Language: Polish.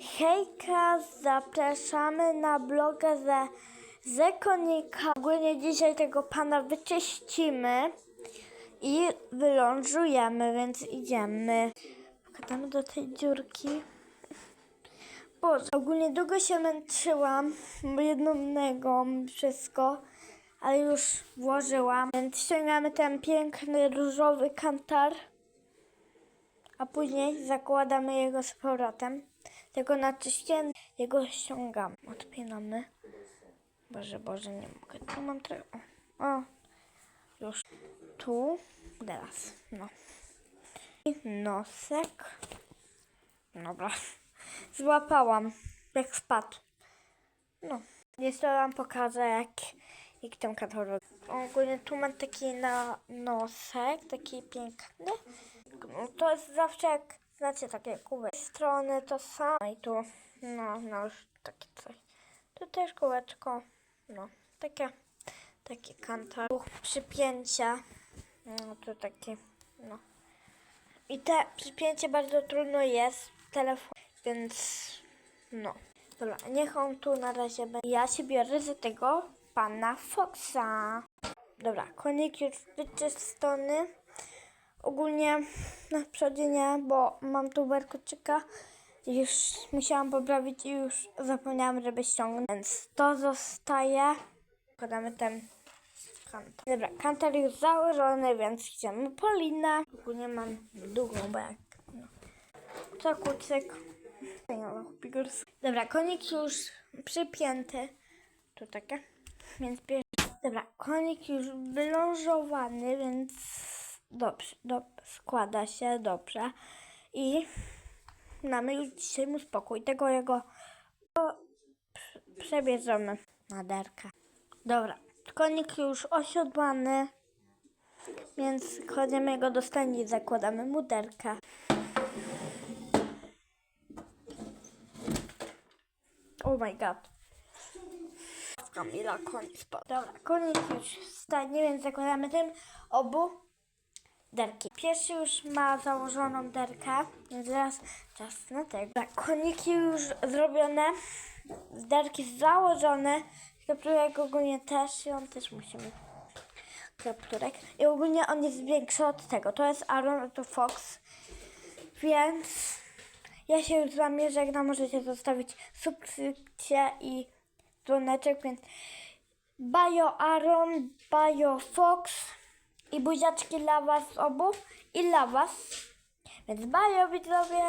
Hejka, zapraszamy na bloga ze Zekonika. Ogólnie dzisiaj tego pana wyczyścimy i wylążujemy, więc idziemy. Wkładamy do tej dziurki. Boże, ogólnie długo się męczyłam, bo jedną nogą wszystko, ale już włożyłam. Więc ściągamy ten piękny różowy kantar a później zakładamy jego z powrotem. Tego na czyścienie jego ściągamy. Odpinamy. Boże, Boże, nie mogę. Tu mam trochę. O, o, już. Tu, teraz, no. I nosek. Dobra. Złapałam, jak spadł. No. Jeszcze wam pokażę, jak, jak ten katalog. Ogólnie tu mam taki na nosek, taki piękny. No, to jest zawsze jak, znacie, takie kółeczko. Strony to samo i tu, no, no już takie coś. Tu też kółeczko, no, takie, takie kantar. Przypięcia, no, tu takie, no. I te przypięcie bardzo trudno jest w telefonie, więc, no. Dobra, niech on tu na razie będzie. Ja się biorę za tego pana Foxa. Dobra, konik już wyczyszczony. Ogólnie na przodzie nie, bo mam tu warkoczyka. Już musiałam poprawić i już zapomniałam, żeby ściągnąć. Więc to zostaje. Wkładamy ten kantar. Dobra, kantar już założony, więc idziemy po linę. Ogólnie mam długą, bo jak... No. Co kucyk? Dobra, konik już przypięty. Tu takie. Więc bierz... Dobra, konik już wylążowany, więc dobrze, dobrze, składa się dobrze. I mamy już dzisiaj mu spokój. Tego jego o, prze- przebierzemy na derkę. Dobra, konik już osiodłany, więc kładziemy go do stajni i zakładamy mu. Oh my god. Kamila, konik spadł. Dobra, konik już stanie, więc zakładamy tym obu derki. Pierwszy już ma założoną derkę, teraz czas na tego. Dobra, koniki już zrobione, derki założone, kapturek ogólnie też i on też musi mieć kapturek. I ogólnie on jest większy od tego. To jest Aaron, to Fox, więc ja się już z wami żegnam. Możecie zostawić subskrypcję i dzwoneczek, więc Bajo Aaron, Bajo Fox i buziaczki dla was obu i dla was. Więc bajo widzowie!